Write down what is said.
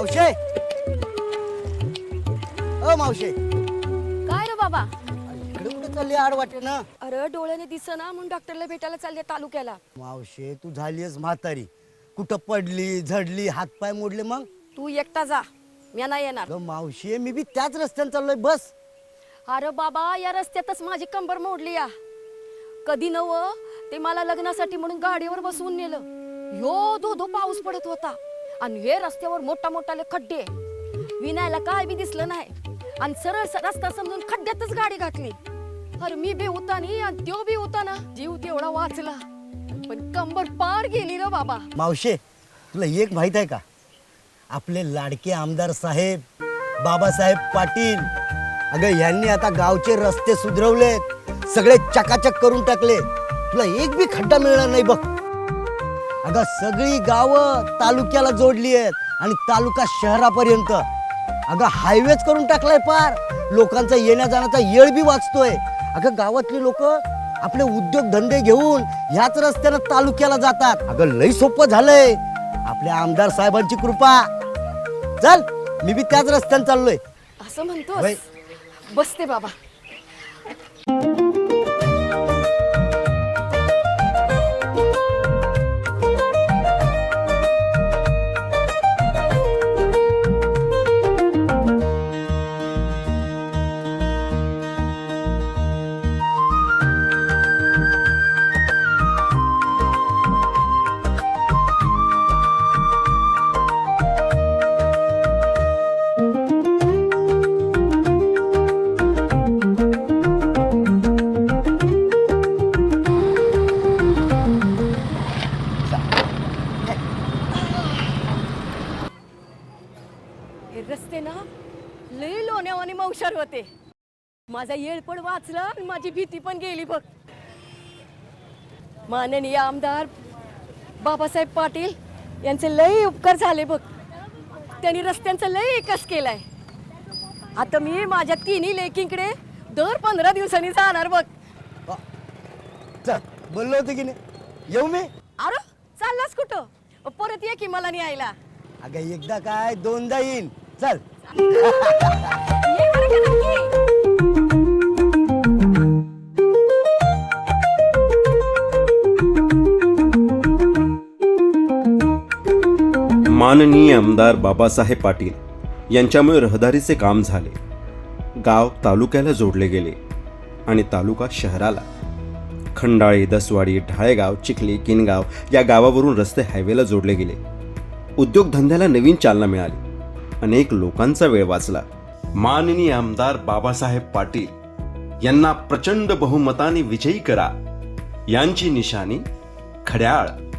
मावशे. अ मावशे. काय रे बाबा? इकडे कुठे चालली आड वाटे ना अरे डोळ्याने दिसना म्हणून डॉक्टरला भेटायला चालले तालुक्याला. मावशे तू झालीयस म्हातारी. कुठं पडली झडली हातपाय मोडले मग? तू एकटा जा. मी नाही येणार. ग मावशे मी बी त्याच रस्त्याने चाललोय बस. अरे बाबा या रस्त्यातच माझी कंबर मोडली या. कधी नव ते मला लग्नासाठी म्हणून गाडीवर बसवून नेलं. ह्यो धो धो पाऊस पडत होता. आणि हे रस्त्यावर मोठा मोठाले खड्डे. विनायला काय बी दिसलं नाही. आणि सरळ रस्ता समजून खड्ड्यातच गाडी घातली. अरे मी बी होता नाही आणि त्यो बी होता ना जीव तेवढा वाचला. पण कंबर पार गेली रे बाबा. मावशे तुला एक माहीत आहे का? आपले लाडके आमदार साहेब बाबासाहेब पाटील अगं यांनी आता गावचे रस्ते सुधरवलेत. सगळे चकाचक करून टाकले. तुला एक बी खड्डा मिळणार नाही बघ. अगं सगळी गावं तालुक्याला जोडली आहेत आणि तालुका शहरापर्यंत. अगं हायवेच करून टाकलाय पार. लोकांचा येण्या जाण्याचा येळ बी वाचतोय. अगं गावातली लोक आपले उद्योग धंदे घेऊन ह्याच रस्त्यानं तालुक्याला जातात. अगं लई सोपं झालंय. आपल्या आमदार साहेबांची कृपा. चल मी बी त्याच रस्त्यानं चाललोय. असं म्हणतो. बसते बाबा. हे रस्ते ना लय लोण्यावानी मौशार होते. माझा येळ पण वाचला आणि माझी भीती पण गेली बघ. माननीय आमदार बाबासाहेब पाटील यांचे लय उपकार झाले बघ. त्यांनी रस्त्यांचा लय एकच केलाय. आता मी माझ्या तिन्ही लेकींकडे दर पंधरा दिवसांनी जाणार बघ. चल बोललो होतं की नाही? येऊ मी? अरे चाललास कुठं? परत ये की मला न्यायला. अगं एकदा काय दोनदा येईन. चल. ये बरं का नक्की. माननीय आमदार बाबासाहेब पाटील यांच्यामुळे रहदारीचे काम झाले. गाव तालुक्याला जोडले गेले आणि तालुका शहराला. खंडाळी दसवाडी ढाळेगाव चिखली किनगाव या गावावरून रस्ते हायवेला जोडले गेले. उद्योगधंद्याला नवीन चालना मिळाली. अनेक लोकांचा वेळ वाचला. माननीय आमदार बाबासाहेब पाटील यांना प्रचंड बहुमताने विजयी करा. यांची निशाणी खड्याळ.